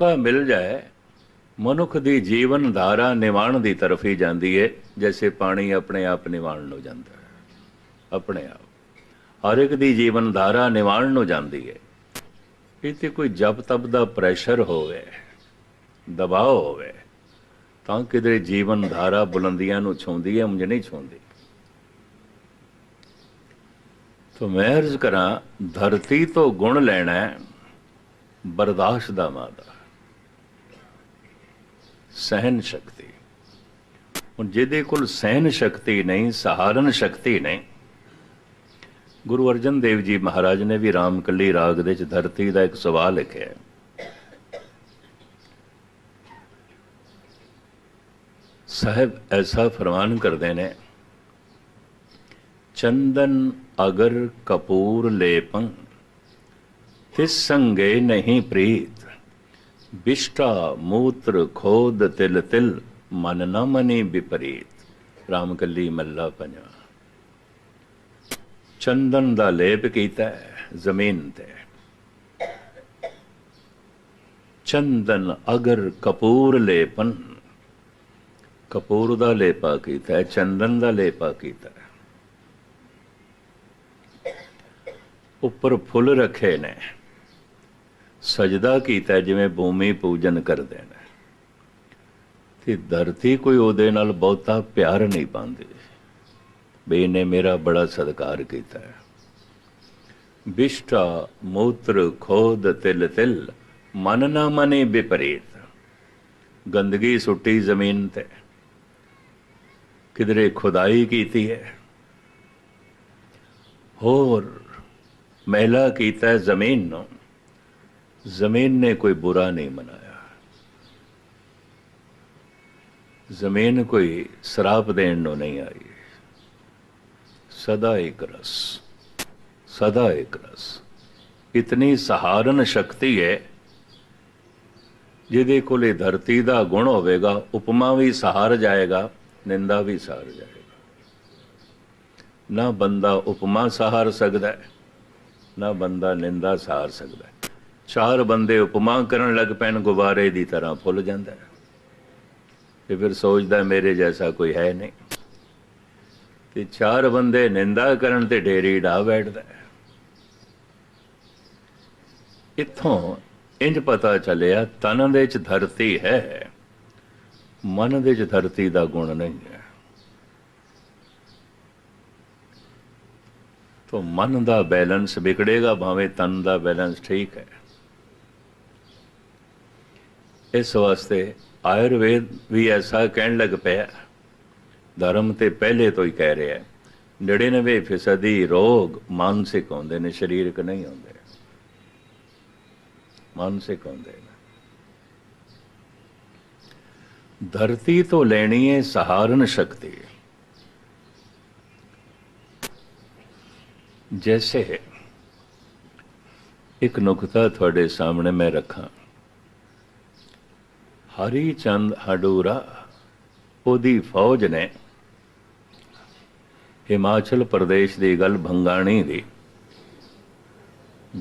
ਮੌਕਾ ਮਿਲ ਜਾਏ, ਮਨੁੱਖ ਦੀ ਜੀਵਨ ਧਾਰਾ ਨਿਵਾਣ ਦੀ ਤਰਫ ਹੀ ਜਾਂਦੀ ਹੈ ਜੈਸੇ ਪਾਣੀ ਆਪਣੇ ਆਪ ਨਿਵਾਣ ਨੂੰ ਜਾਂਦਾ ਹੈ। ਆਪਣੇ ਆਪ। ਹਰ ਇੱਕ ਦੀ ਜੀਵਨ ਧਾਰਾ ਨਿਵਾਣ ਨੂੰ ਜਾਂਦੀ ਹੈ ਇਹ ਤੇ ਕੋਈ ਜਪ ਤਪ ਦਾ ਪ੍ਰੈਸ਼ਰ ਹੋਵੇ, ਦਬਾਅ ਹੋਵੇ, ਤਾਂ ਕਿਤੇ ਜੀਵਨ ਧਾਰਾ ਬੁਲੰਦੀਆਂ ਨੂੰ ਛੂੰਦੀ ਹੈ ਉਂਝ ਨਹੀਂ ਛੂੰਦੀ ਤੋ ਮੈਂ ਅਰਜ਼ ਕਰਾਂ, ਧਰਤੀ ਤੋਂ ਗੁਣ ਲੈਣਾ ਬਰਦਾਸ਼ਤ ਦਾ ਮਾਦਾ ਸਹਿਨ ਸ਼ਕਤੀ। ਹੁਣ ਜਿਹਦੇ ਕੋਲ ਸਹਿਨ ਸ਼ਕਤੀ ਨਹੀਂ, ਸਹਾਰਨ ਸ਼ਕਤੀ ਨਹੀਂ, ਗੁਰੂ ਅਰਜਨ ਦੇਵ ਜੀ ਮਹਾਰਾਜ ਨੇ ਵੀ ਰਾਮਕਲੀ ਰਾਗ ਦੇ ਵਿੱਚ ਧਰਤੀ ਦਾ ਇੱਕ ਸਵਾਲ ਲਿਖਿਆ ਹੈ। ਸਾਹਿਬ, ਐਸਾ ਫਰਮਾਨ ਕਰਦੇ ਨੇ, ਚੰਦਨ ਅਗਰ ਕਪੂਰ ਲੇਪੰ, ਤਿਸ ਸੰਗੇ ਨਹੀਂ ਪ੍ਰੀਤ ਬਿਸ਼ਟਾ ਮੂਤਰ ਖੋਦ ਤਿਲ ਤਿਲ, ਮਨ ਨਾ ਮਨੀ ਵਿਪਰੀਤ ਰਾਮਕਲੀ ਮੱਲਾ ਪੰਜਾ। ਚੰਦਨ ਦਾ ਲੇਪ ਕੀਤਾ ਜ਼ਮੀਨ ਤੇ। ਚੰਦਨ ਅਗਰ ਕਪੂਰ ਲੇਪਨ, ਕਪੂਰ ਦਾ ਲੇਪਾ ਕੀਤਾ ਚੰਦਨ ਦਾ ਲੇਪਾ ਕੀਤਾ ਉੱਪਰ ਫੁੱਲ ਰੱਖੇ ਨੇ। ਸਜਦਾ ਕੀਤਾ ਜਿਵੇਂ ਭੂਮੀ ਪੂਜਨ ਕਰਦੇ ਨੇ ਤੇ ਧਰਤੀ ਕੋਈ ਉਹਦੇ ਨਾਲ ਬਹੁਤਾ ਪਿਆਰ ਨਹੀਂ ਪਾਉਂਦੀ। ਬਈ ਨੇ ਮੇਰਾ ਬੜਾ ਸਤਿਕਾਰ ਕੀਤਾ ਹੈ। ਬਿਸ਼ਟਾ, ਮੂਤਰ, ਖੋਦ, ਤਿਲ ਤਿਲ, ਮਨ ਨਾ ਮਨੇ ਵਿਪਰੀਤ। ਗੰਦਗੀ ਸੁੱਟੀ ਜ਼ਮੀਨ ਤੇ। ਕਿਧਰੇ ਖੁਦਾਈ ਕੀਤੀ ਹੈ। ਹੋਰ, ਮਹਿਲਾ ਕੀਤਾ ਜ਼ਮੀਨ ਨੂੰ। ਜ਼ਮੀਨ ਨੇ ਕੋਈ ਬੁਰਾ ਨਹੀਂ ਮਨਾਇਆ। ਜ਼ਮੀਨ ਕੋਈ ਸ਼ਰਾਪ ਦੇਣ ਨੂੰ ਨਹੀਂ ਆਈ। ਸਦਾ ਇੱਕ ਰਸ, ਸਦਾ ਇੱਕ ਰਸ। ਇਤਨੀ ਸਹਾਰਨ ਸ਼ਕਤੀ ਹੈ, ਜਿਹਦੇ ਕੋਲੇ ਧਰਤੀ ਦਾ ਗੁਣ ਹੋਵੇਗਾ, ਉਪਮਾ ਵੀ ਸਹਾਰ ਜਾਏਗਾ, ਨਿੰਦਾ ਵੀ ਸਹਾਰ ਜਾਏਗਾ। ਨਾ ਬੰਦਾ ਉਪਮਾ ਸਹਾਰ ਸਕਦਾ ਹੈ, ਨਾ ਬੰਦਾ ਨਿੰਦਾ ਸਹਾਰ ਸਕਦਾ ਹੈ। ਚਾਰ ਬੰਦੇ ਉਪਮਾ ਕਰਨ ਲੱਗ ਪੈਣ, ਗੁਬਾਰੇ ਦੀ ਤਰ੍ਹਾਂ ਫੁੱਲ ਜਾਂਦਾ ਹੈ। ਤੇ ਫਿਰ ਸੋਚਦਾ ਮੇਰੇ ਜੈਸਾ ਕੋਈ ਹੈ ਨਹੀਂ। ਤੇ ਚਾਰ ਬੰਦੇ ਨਿੰਦਾ ਕਰਨ ਤੇ ਢੇਰੀ ਢਾ ਬੈਠਦਾ ਇੱਥੋਂ ਇੰਜ ਪਤਾ ਚੱਲਿਆ, ਤਨ ਦੇ ਵਿੱਚ ਧਰਤੀ ਹੈ, ਮਨ ਦੇ ਵਿੱਚ ਧਰਤੀ ਦਾ ਗੁਣ ਨਹੀਂ ਹੈ। ਤੋ ਮਨ ਦਾ ਬੈਲੈਂਸ ਵਿਗੜੇਗਾ, ਭਾਵੇਂ ਤਨ ਦਾ ਬੈਲੈਂਸ ਠੀਕ ਹੈ। ਇਸ ਵਾਸਤੇ ਆਯੁਰਵੇਦ ਵੀ ਐਸਾ ਕਹਿਣ ਲੱਗ ਪਿਆ, ਧਰਮ ਤੇ ਪਹਿਲੇ ਤੋਂ ਹੀ ਕਹਿ ਰਿਹਾ 99% ਰੋਗ ਮਾਨਸਿਕ ਹੁੰਦੇ ਨੇ, ਸਰੀਰਕ ਨਹੀਂ ਹੁੰਦੇ। ਮਾਨਸਿਕ ਹੁੰਦੇ ਨੇ। ਧਰਤੀ ਤੋਂ ਲੈਣੀ ਹੈ ਸਹਾਰਨ ਸ਼ਕਤੀ। ਜੈਸੇ ਇੱਕ ਨੁਕਤਾ ਤੁਹਾਡੇ ਸਾਹਮਣੇ ਮੈਂ ਰੱਖਾਂ। ਹਰੀ ਚੰਦ ਹਡੂਰਾ, ਉਹਦੀ ਫੌਜ ਨੇ ਹਿਮਾਚਲ ਪ੍ਰਦੇਸ਼ ਦੀ ਗੱਲ ਭੰਗਾਣੀ ਦੀ।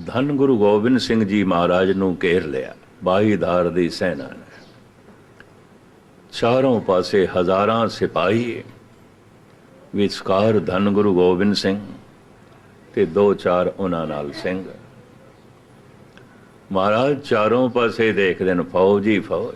ਧੰਨ ਗੁਰੂ ਗੋਬਿੰਦ ਸਿੰਘ ਜੀ ਮਹਾਰਾਜ ਨੂੰ ਘੇਰ ਲਿਆ, ਬਾਈਧਾਰ ਦੀ ਸੈਨਾ ਨੇ। ਚਾਰੋਂ ਪਾਸੇ ਹਜ਼ਾਰਾਂ ਸਿਪਾਹੀ ਵਿਚਕਾਰ ਧੰਨ ਗੁਰੂ ਗੋਬਿੰਦ ਸਿੰਘ ਤੇ ਦੋ ਚਾਰ ਉਹਨਾਂ ਨਾਲ ਸਿੰਘ। ਮਹਾਰਾਜ ਚਾਰੋਂ ਪਾਸੇ ਦੇਖਦੇ ਨੇ, ਫੌਜ ਹੀ ਫੌਜ।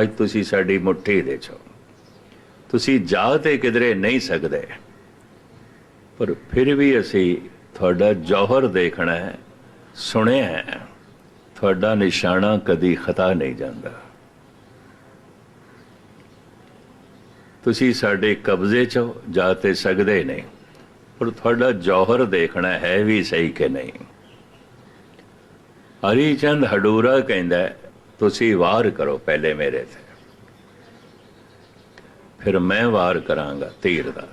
ਅੱਜ ਤੁਸੀਂ ਸਾਡੀ ਮੁੱਠੀ ਦੇ ਚੋ। ਤੁਸੀਂ ਜਾ ਤੇ ਕਿਧਰੇ ਨਹੀਂ ਸਕਦੇ। ਪਰ ਫਿਰ ਵੀ ਅਸੀਂ ਤੁਹਾਡਾ ਜੌਹਰ ਦੇਖਣਾ ਹੈ, ਸੁਣਿਆ ਹੈ। ਤੁਹਾਡਾ ਨਿਸ਼ਾਨਾ ਕਦੀ ਖਤਾ ਨਹੀਂ ਜਾਂਦਾ। ਤੁਸੀਂ ਸਾਡੇ ਕਬਜ਼ੇ 'ਚ ਜਾ ਤੇ ਸਕਦੇ ਨਹੀਂ, ਪਰ ਤੁਹਾਡਾ ਜੌਹਰ ਦੇਖਣਾ ਹੈ ਵੀ ਸਹੀ ਕਿ ਨਹੀਂ। ਹਰੀ ਚੰਦ ਹਡੂਰਾ ਕਹਿੰਦਾ ਤੁਸੀਂ ਵਾਰ ਕਰੋ, ਪਹਿਲੇ ਮੇਰੇ ਤੇ। ਫਿਰ ਮੈਂ ਵਾਰ ਕਰਾਂਗਾ ਤੀਰ ਦਾ।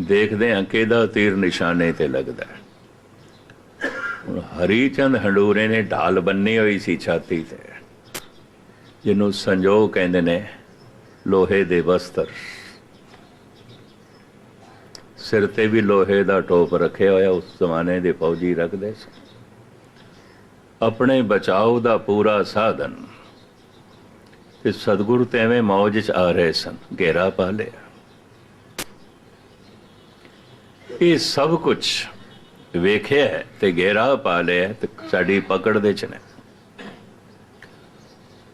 ਦੇਖਦੇ ਹਾਂ ਕਿਹਦਾ ਤੀਰ ਨਿਸ਼ਾਨੇ ਤੇ ਲੱਗਦਾ ਹੁਣ ਹਰੀ ਚੰਦ ਹੰਡੂਰੇ ਨੇ ਢਾਲ ਬੰਨੀ ਹੋਈ ਸੀ ਛਾਤੀ ਤੇ। ਜਿਹਨੂੰ ਸੰਜੋਗ ਕਹਿੰਦੇ ਨੇ, ਲੋਹੇ ਦੇ ਵਸਤਰ। ਸਿਰ ਤੇ ਵੀ ਲੋਹੇ ਦਾ ਟੋਪ ਰੱਖਿਆ ਹੋਇਆ, ਉਸ ਜ਼ਮਾਨੇ ਦੇ ਫੌਜੀ ਰੱਖਦੇ ਸੀ। ਆਪਣੇ ਬਚਾਓ ਦਾ ਪੂਰਾ ਸਾਧਨ। ਤੇ ਸਤਿਗੁਰੂ ਤੇ ਐਵੇਂ ਮੌਜ ਚ ਆ ਰਹੇ ਸਨ, ਘੇਰਾ ਪਾ ਲਿਆ। ਇਹ ਸਭ ਕੁਝ ਵੇਖਿਆ ਹੈ ਤੇ ਘੇਰਾ ਪਾ ਲਿਆ ਤੇ ਸਾਡੀ ਪਕੜ ਦੇ ਚ ਨੇ।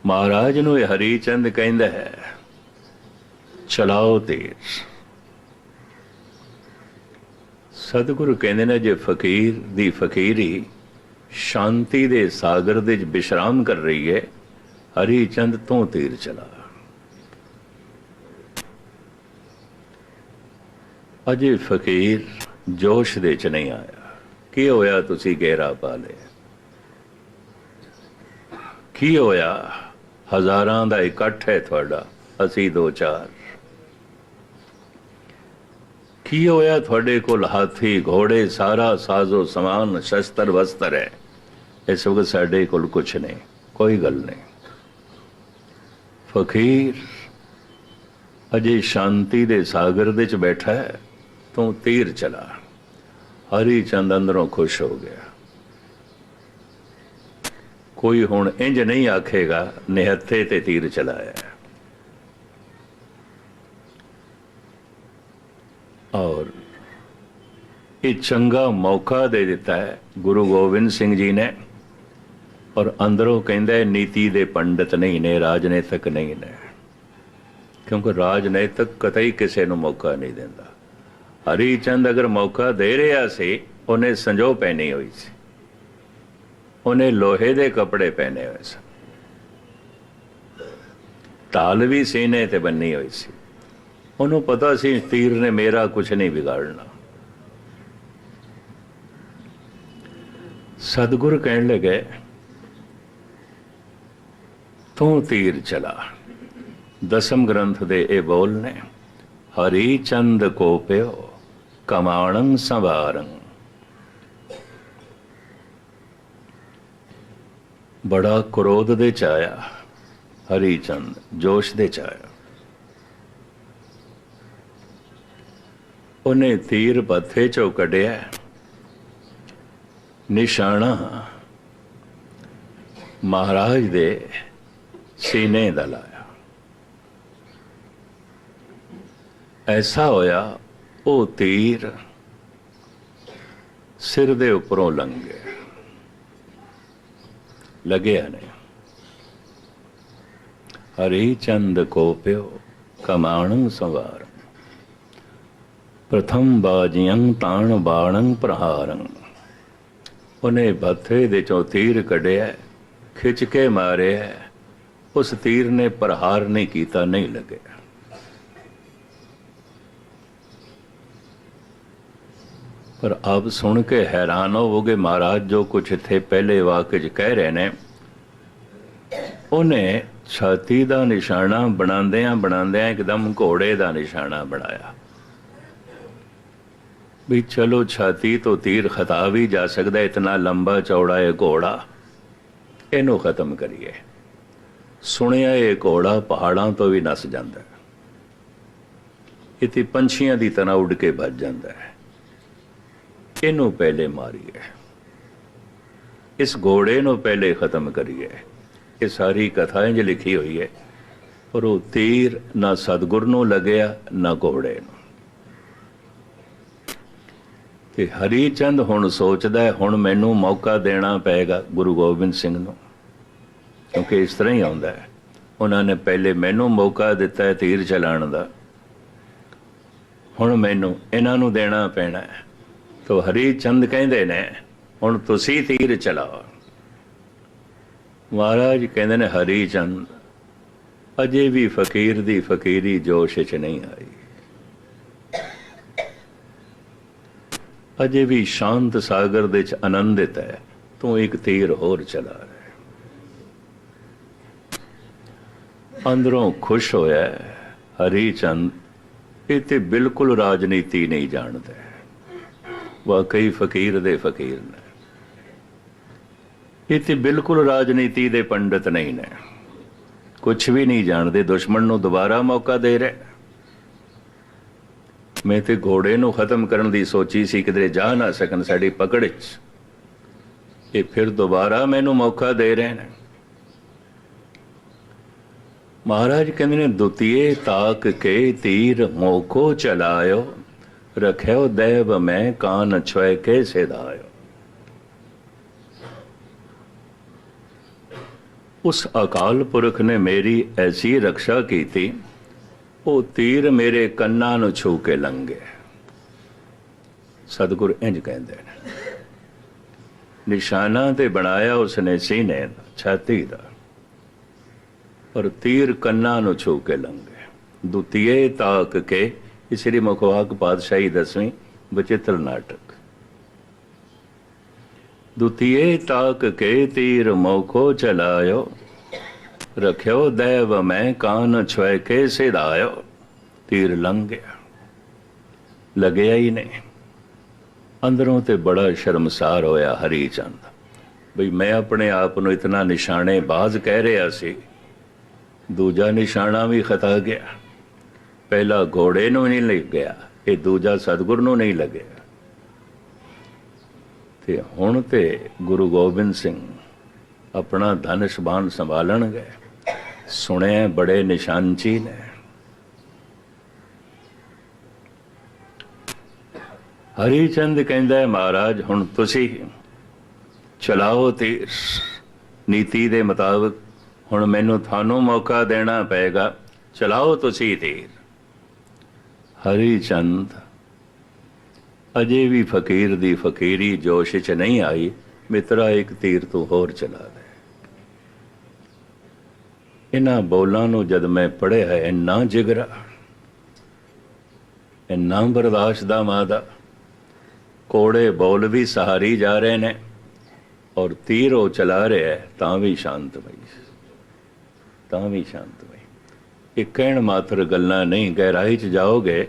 ਮਹਾਰਾਜ ਨੂੰ ਇਹ ਹਰੀ ਚੰਦ ਕਹਿੰਦਾ ਹੈ, ਚਲਾਓ ਤੀਰ ਸਤਿਗੁਰੂ ਕਹਿੰਦੇ ਨੇ, ਜੇ ਫਕੀਰ ਦੀ ਫਕੀਰੀ ਸ਼ਾਂਤੀ ਦੇ ਸਾਗਰ ਦੇ ਵਿੱਚ ਵਿਸ਼ਰਾਮ ਕਰ ਰਹੀ ਹੈ। ਹਰੀ ਚੰਦ ਤੋਂ ਤੀਰ ਚਲਾ। ਅਜੇ ਫਕੀਰ ਜੋਸ਼ ਦੇ ਚ ਨਹੀਂ ਆਇਆ। ਕੀ ਹੋਇਆ ਤੁਸੀਂ ਗਹਿਰਾ ਪਾ ਲਿਆ? ਕੀ ਹੋਇਆ? ਹਜ਼ਾਰਾਂ ਦਾ ਇਕੱਠ ਹੈ ਤੁਹਾਡਾ, ਅਸੀਂ ਦੋ ਚਾਰ। ਕੀ ਹੋਇਆ ਤੁਹਾਡੇ ਕੋਲ ਹਾਥੀ, ਘੋੜੇ, ਸਾਰਾ ਸਾਜ਼ੋ ਸਮਾਨ ਸ਼ਸਤਰ ਵਸਤਰ ਹੈ? ਇਸ ਵਕਤ ਸਾਡੇ ਕੋਲ ਕੁਝ ਨਹੀਂ, ਕੋਈ ਗੱਲ ਨਹੀਂ। ਫਕੀਰ ਅਜੇ ਸ਼ਾਂਤੀ ਦੇ ਸਾਗਰ ਦੇ ਚ ਬੈਠਾ ਹੈ, ਤੂੰ ਤੀਰ ਚਲਾ। ਹਰੀ ਚੰਦ ਅੰਦਰੋਂ ਖੁਸ਼ ਹੋ ਗਿਆ। ਕੋਈ ਹੁਣ ਇੰਜ ਨਹੀਂ ਆਖੇਗਾ, ਨਿਹੱਥੇ ਤੇ ਤੀਰ ਚਲਾਇਆ ਔਰ ਇਹ ਚੰਗਾ ਮੌਕਾ ਦੇ ਦਿੱਤਾ ਹੈ ਗੁਰੂ ਗੋਬਿੰਦ ਸਿੰਘ ਜੀ ਨੇ। ਔਰ ਅੰਦਰੋਂ ਕਹਿੰਦਾ ਨੀਤੀ ਦੇ ਪੰਡਤ ਨਹੀਂ ਨੇ, ਰਾਜਨੀਤਿਕ ਨਹੀਂ ਨੇ। ਕਿਉਂਕਿ ਰਾਜਨੀਤਿਕ ਕਤਈ ਕਿਸੇ ਨੂੰ ਮੌਕਾ ਨਹੀਂ ਦਿੰਦਾ। ਹਰੀ ਚੰਦ ਅਗਰ ਮੌਕਾ ਦੇ ਰਿਹਾ ਸੀ, ਉਹਨੇ ਸੰਜੋ ਪਹਿਨੀ ਹੋਈ ਸੀ। ਉਹਨੇ ਲੋਹੇ ਦੇ ਕੱਪੜੇ ਪਹਿਨੇ ਹੋਏ ਸਨ। ਢਾਲ ਵੀ ਸੀਨੇ ਤੇ ਬੰਨੀ ਹੋਈ ਸੀ। ਉਹਨੂੰ ਪਤਾ ਸੀ, ਤੀਰ ਨੇ ਮੇਰਾ ਕੁਝ ਨਹੀਂ ਵਿਗਾੜਨਾ। ਸਤਿਗੁਰ ਕਹਿਣ ਲੱਗੇ ਤੂੰ ਤੀਰ ਚਲਾ। ਦਸਮ ਗ੍ਰੰਥ ਦੇ ਇਹ ਬੋਲ ਨੇ, ਹਰੀ ਚੰਦ ਕੋ ਪਿਓ, ਕਮਾਣੰ ਸੰਵਾਰੰ। ਬੜਾ ਕ੍ਰੋਧ ਦੇ ਚ ਆਇਆ ਹਰੀ ਚੰਦ, ਜੋਸ਼ ਦੇ ਚ ਆਇਆ ਉਹਨੇ ਤੀਰ ਪੱਥੇ ਚੋਂ ਕੱਢਿਆ। ਨਿਸ਼ਾਨਾ ਮਹਾਰਾਜ ਦੇ ਸੀਨੇ ਦਾ ਲਾਇਆ। ਐਸਾ ਹੋਇਆ, ਉਹ ਤੀਰ ਸਿਰ ਦੇ ਉੱਪਰੋਂ ਲੰਘ ਗਿਆ ਲੱਗਿਆ ਨਹੀਂ। ਹਰੀ ਚੰਦ ਕੋ ਪਿਓ ਕਮਾਣੰ ਸਵਾਰ। ਪ੍ਰਥਮ ਬਾਜੀਆਂ ਤਾਣ ਬਾਣੰ ਪ੍ਰਹਾਰੰ। ਉਹਨੇ ਬੱਥੇ ਦੇ ਚੋਂ ਤੀਰ ਕੱਢਿਆ, ਖਿੱਚ ਕੇ ਮਾਰਿਆ। ਉਸ ਤੀਰ ਨੇ ਪ੍ਰਹਾਰ ਨਹੀਂ ਕੀਤਾ, ਨਹੀਂ ਲੱਗਿਆ ਪਰ ਆਪ ਸੁਣ ਕੇ ਹੈਰਾਨ ਹੋਵੋਗੇ ਮਹਾਰਾਜ, ਜੋ ਕੁਝ ਇੱਥੇ ਪਹਿਲੇ ਵਾਕ 'ਚ ਕਹਿ ਰਹੇ ਨੇ, ਉਹਨੇ ਛਾਤੀ ਦਾ ਨਿਸ਼ਾਨਾ ਬਣਾਉਂਦਿਆਂ ਬਣਾਉਂਦਿਆਂ ਇੱਕਦਮ ਘੋੜੇ ਦਾ ਨਿਸ਼ਾਨਾ ਬਣਾਇਆ। ਵੀ ਚਲੋ ਛਾਤੀ ਤੋਂ ਤੀਰ ਖਤਾ ਵੀ ਜਾ ਸਕਦਾ, ਇਤਨਾ ਲੰਬਾ ਚੌੜਾ ਹੈ ਘੋੜਾ, ਇਹਨੂੰ ਖਤਮ ਕਰੀਏ। ਸੁਣਿਆ ਇਹ ਘੋੜਾ ਪਹਾੜਾਂ ਤੋਂ ਵੀ ਨਸ ਜਾਂਦਾ ਹੈ। ਇਹ ਤੇ ਪੰਛੀਆਂ ਦੀ ਤਰ੍ਹਾਂ ਉੱਡ ਕੇ ਭੱਜ ਜਾਂਦਾ ਹੈ। ਇਹਨੂੰ ਪਹਿਲੇ ਮਾਰੀਏ। ਇਸ ਘੋੜੇ ਨੂੰ ਪਹਿਲੇ ਖਤਮ ਕਰੀਏ। ਇਹ ਸਾਰੀ ਕਥਾ ਇੰਜ ਲਿਖੀ ਹੋਈ ਹੈ। ਪਰ ਉਹ ਤੀਰ ਨਾ ਸਤਗੁਰ ਨੂੰ ਲੱਗਿਆ, ਨਾ ਘੋੜੇ ਨੂੰ। ਤੇ ਹਰੀ ਚੰਦ ਹੁਣ ਸੋਚਦਾ ਹੁਣ ਮੈਨੂੰ ਮੌਕਾ ਦੇਣਾ ਪਏਗਾ ਗੁਰੂ ਗੋਬਿੰਦ ਸਿੰਘ ਨੂੰ। ਕਿਉਂਕਿ ਇਸ ਤਰ੍ਹਾਂ ਹੀ ਆਉਂਦਾ ਹੈ। ਉਹਨਾਂ ਨੇ ਪਹਿਲੇ ਮੈਨੂੰ ਮੌਕਾ ਦਿੱਤਾ ਹੈ ਤੀਰ ਚਲਾਉਣ ਦਾ। ਹੁਣ ਮੈਨੂੰ ਇਹਨਾਂ ਨੂੰ ਦੇਣਾ ਪੈਣਾ ਹੈ। ਤੋ ਹਰੀ ਚੰਦ ਕਹਿੰਦੇ ਨੇ, ਹੁਣ ਤੁਸੀਂ ਤੀਰ ਚਲਾਓ। ਮਹਾਰਾਜ ਕਹਿੰਦੇ ਨੇ ਹਰੀ ਚੰਦ ਅਜੇ ਵੀ ਫਕੀਰ ਦੀ ਫਕੀਰੀ ਜੋਸ਼ ਚ ਨਹੀਂ ਆਈ। ਅਜੇ ਵੀ ਸ਼ਾਂਤ ਸਾਗਰ ਦੇ ਚ ਆਨੰਦਿਤ ਹੈ। ਤੂੰ ਇੱਕ ਤੀਰ ਹੋਰ ਚਲਾ। ਅੰਦਰੋਂ ਖੁਸ਼ ਹੋਇਆ ਹਰੀ ਚੰਦ ਇਹ ਤੇ ਬਿਲਕੁਲ ਰਾਜਨੀਤੀ ਨਹੀਂ ਜਾਣਦਾ। ਵਾਕਈ ਫਕੀਰ ਦੇ ਫਕੀਰ ਨੇ। ਇਹ ਤੇ ਬਿਲਕੁਲ ਰਾਜਨੀਤੀ ਦੇ ਪੰਡਤ ਨਹੀਂ ਨੇ। ਕੁਝ ਵੀ ਨਹੀਂ ਜਾਣਦੇ, ਦੁਸ਼ਮਣ ਨੂੰ ਦੁਬਾਰਾ ਮੌਕਾ ਦੇ ਰਿਹਾ। ਮੈਂ ਤੇ ਘੋੜੇ ਨੂੰ ਖਤਮ ਕਰਨ ਦੀ ਸੋਚੀ ਸੀ, ਕਿਧਰੇ ਜਾ ਨਾ ਸਕਣ ਸਾਡੀ ਪਕੜ 'ਚ। ਇਹ ਫਿਰ ਦੁਬਾਰਾ ਮੈਨੂੰ ਮੌਕਾ ਦੇ ਰਹੇ ਨੇ। ਮਹਾਰਾਜ ਕਹਿੰਦੇ ਨੇ, ਦੁਤੀਏ ਤਾਕ ਕੇ ਤੀਰ ਮੋਕੋ ਚਲਾਇਓ, ਰਖਿਓ ਦੇਵ ਮੈਂ ਕਾਨ ਛੋਏ ਕੇ ਸਿਧਾਇਓ ਉਸ ਅਕਾਲ ਪੁਰਖ ਨੇ ਮੇਰੀ ਐਸੀ ਰੱਖਿਆ ਕੀਤੀ, ਉਹ ਤੀਰ ਮੇਰੇ ਕੰਨਾਂ ਨੂੰ ਛੂ ਕੇ ਲੰਘੇ। ਸਤਿਗੁਰ ਇੰਜ ਕਹਿੰਦੇ ਨੇ, ਨਿਸ਼ਾਨਾ ਤੇ ਬਣਾਇਆ ਉਸਨੇ ਸੀਨੇ ਦਾ ਛਾਤੀ ਦਾ। ਪਰ ਤੀਰ ਕੰਨਾਂ ਨੂੰ ਛੂ ਕੇ ਲੰਘੇ। ਦੁਤੀਏ ਤਾਕ ਕੇ ਸ੍ਰੀ ਮੁਖਵਾਕ ਪਾਤਸ਼ਾਹੀ ਦਸਵੀਂ ਬਚਿੱਤਰ ਨਾਟਕ। ਦੁਤੀਏ ਤਾਕ ਕੇ ਤੀਰ ਮੋਖੋ ਚਲਾਇਓ, ਰਖਿਓ ਦੇਵ ਮੈਂ ਕਾਨ ਛੁਏ ਕੇ ਸਿਧਾਇਓ। ਤੀਰ ਲੰਘ ਗਿਆ ਲਗਿਆ ਹੀ ਨਹੀਂ। ਅੰਦਰੋਂ ਤੇ ਬੜਾ ਸ਼ਰਮਸਾਰ ਹੋਇਆ ਹਰੀ ਚੰਦ ਬਈ ਮੈਂ ਆਪਣੇ ਆਪ ਨੂੰ ਇਤਨਾ ਨਿਸ਼ਾਨੇ ਬਾਜ਼ ਕਹਿ ਰਿਹਾ ਸੀ ਦੂਜਾ ਨਿਸ਼ਾਨਾ ਵੀ ਖਤਾ ਗਿਆ। ਪਹਿਲਾ ਘੋੜੇ ਨੂੰ ਨਹੀਂ ਲੱਗ ਗਿਆ, ਇਹ ਦੂਜਾ ਸਤਗੁਰ ਨੂੰ ਨਹੀਂ ਲੱਗਿਆ। ਤੇ ਹੁਣ ਤੇ ਗੁਰੂ ਗੋਬਿੰਦ ਸਿੰਘ ਆਪਣਾ ਧਨਸ਼ਬਾਨ ਸੰਭਾਲਣਗੇ ਸੁਣਿਆ ਬੜੇ ਨਿਸ਼ਾਨਚੀ ਨੇ। ਹਰੀ ਚੰਦ ਕਹਿੰਦਾ ਹੈ ਮਹਾਰਾਜ, ਹੁਣ ਤੁਸੀਂ ਚਲਾਓ ਤੀਰ। ਨੀਤੀ ਦੇ ਮੁਤਾਬਕ ਹੁਣ ਮੈਨੂੰ ਤੁਹਾਨੂੰ ਮੌਕਾ ਦੇਣਾ ਪਏਗਾ। ਚਲਾਓ ਤੁਸੀਂ ਤੀਰ। ਹਰੀ ਚੰਦ, ਅਜੇ ਵੀ ਫਕੀਰ ਦੀ ਫਕੀਰੀ ਜੋਸ਼ ਚ ਨਹੀਂ ਆਈ, ਮਿੱਤਰਾ ਇੱਕ ਤੀਰ ਤੂੰ ਹੋਰ ਚਲਾ ਦੇ। ਇਹਨਾਂ ਬੋਲਾਂ ਨੂੰ ਜਦ ਮੈਂ ਪੜਿਆ ਹੈ ਇੰਨਾ ਜਿਗਰਾ, ਇੰਨਾ ਬਰਦਾਸ਼ਤ ਦਾ ਮਾਦਾ। ਕੋੜੇ ਬੋਲ ਵੀ ਸਹਾਰੀ ਜਾ ਰਹੇ ਨੇ, ਔਰ ਤੀਰ ਉਹ ਚਲਾ ਰਿਹਾ ਤਾਂ ਵੀ ਸ਼ਾਂਤਮਈ। ਤਾਂ ਵੀ ਸ਼ਾਂਤਮਈ ਇਹ ਕਹਿਣ ਮਾਤਰ ਗੱਲਾਂ ਨਹੀਂ, ਗਹਿਰਾਈ ਚ ਜਾਓਗੇ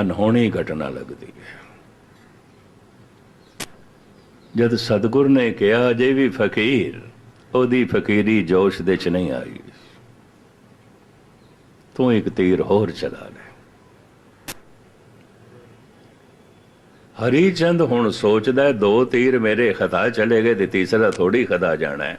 ਅਨਹੋਣੀ ਘਟਨਾ ਲੱਗਦੀ ਹੈ। ਜਦ ਸਤਗੁਰ ਨੇ ਕਿਹਾ, ਅਜੇ ਵੀ ਫਕੀਰ, ਉਹਦੀ ਫਕੀਰੀ ਜੋਸ਼ ਦੇ ਚ ਨਹੀਂ ਆਈ। ਤੂੰ ਇੱਕ ਤੀਰ ਹੋਰ ਚਲਾ ਲੈ। ਹਰੀ ਚੰਦ ਹੁਣ ਸੋਚਦਾ ਦੋ ਤੀਰ ਮੇਰੇ ਖਤਾ ਚਲੇ ਗਏ ਤੇ ਤੀਸਰਾ ਥੋੜੀ ਖਤਾ ਜਾਣਾ ਹੈ।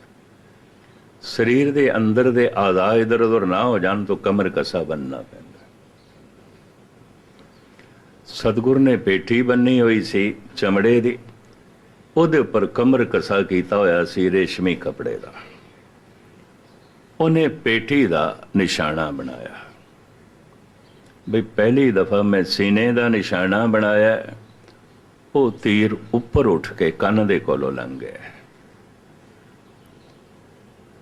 ਸਰੀਰ ਦੇ ਅੰਦਰ ਦੇ ਆਜ਼ਾ ਇਧਰ ਉਧਰ ਨਾ ਹੋ ਜਾਣ ਤਾਂ ਕਮਰ ਕਸਾ ਬੰਨਣਾ ਪੈਂਦਾ। ਸਤਗੁਰ ਨੇ ਪੇਠੀ ਬੰਨੀ ਹੋਈ ਸੀ ਚਮੜੇ ਦੀ। ਉਹਦੇ ਉੱਪਰ ਕਮਰ ਕਸਾ ਕੀਤਾ ਹੋਇਆ ਸੀ ਰੇਸ਼ਮੀ ਕਪੜੇ ਦਾ। ਉਹਨੇ ਪੇਠੀ ਦਾ ਨਿਸ਼ਾਨਾ ਬਣਾਇਆ। ਵੀ ਪਹਿਲੀ ਦਫਾ ਮੈਂ ਸੀਨੇ ਦਾ ਨਿਸ਼ਾਨਾ ਬਣਾਇਆ। ਉਹ ਤੀਰ ਉੱਪਰ ਉੱਠ ਕੇ ਕੰਨ ਦੇ ਕੋਲੋਂ ਲੰਘ ਗਿਆ।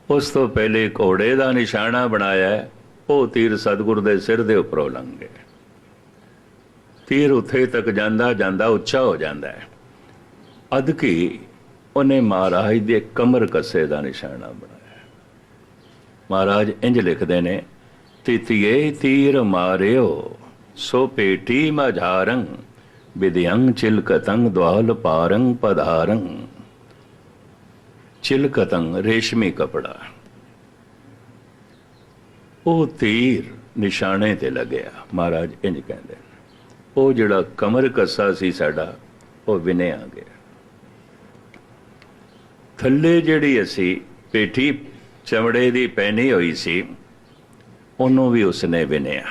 ਉਸ ਤੋਂ ਪਹਿਲੇ ਘੋੜੇ ਦਾ ਨਿਸ਼ਾਨਾ ਬਣਾਇਆ, ਉਹ ਤੀਰ ਸਤਗੁਰ ਦੇ ਸਿਰ ਦੇ ਉੱਪਰੋਂ ਲੰਘ। ਗਿਆ ਤੀਰ ਉੱਥੇ ਤੱਕ ਜਾਂਦਾ ਜਾਂਦਾ, ਉੱਚਾ ਹੋ ਜਾਂਦਾ ਹੈ। ਅਦ ਕੀ ਉਹਨੇ ਮਹਾਰਾਜ ਦੇ ਕਮਰ ਕੱਸੇ ਦਾ ਨਿਸ਼ਾਨਾ ਬਣਾਇਆ। ਮਹਾਰਾਜ ਇੰਜ ਲਿਖਦੇ ਨੇ, ਤਿਤਿਏ ਤੀਰ ਮਾਰਿਓ, ਸੋ ਪੇਟੀ ਮਝਾਰੰ ਵਿਦਿਅੰ ਚਿਲਕਤੰ ਦਵਾਲ ਪਾਰੰ ਪਧਾਰੰ। ਚਿਲਕਤੰ ਰੇਸ਼ਮੀ ਕਪੜਾ ਉਹ ਤੀਰ ਨਿਸ਼ਾਨੇ ਤੇ ਲੱਗਿਆ ਮਹਾਰਾਜ ਇੰਜ ਕਹਿੰਦੇ ਉਹ ਜਿਹੜਾ ਕਮਰ ਕੱਸਾ ਸੀ ਸਾਡਾ ਉਹ ਵਿਨਿਆ ਗਿਆ ਥੱਲੇ ਜਿਹੜੀ ਅਸੀਂ ਪੇਠੀ ਚਮੜੇ ਦੀ ਪਹਿਨੀ ਹੋਈ ਸੀ ਉਹਨੂੰ ਵੀ ਉਸਨੇ ਵਿਨਿਆ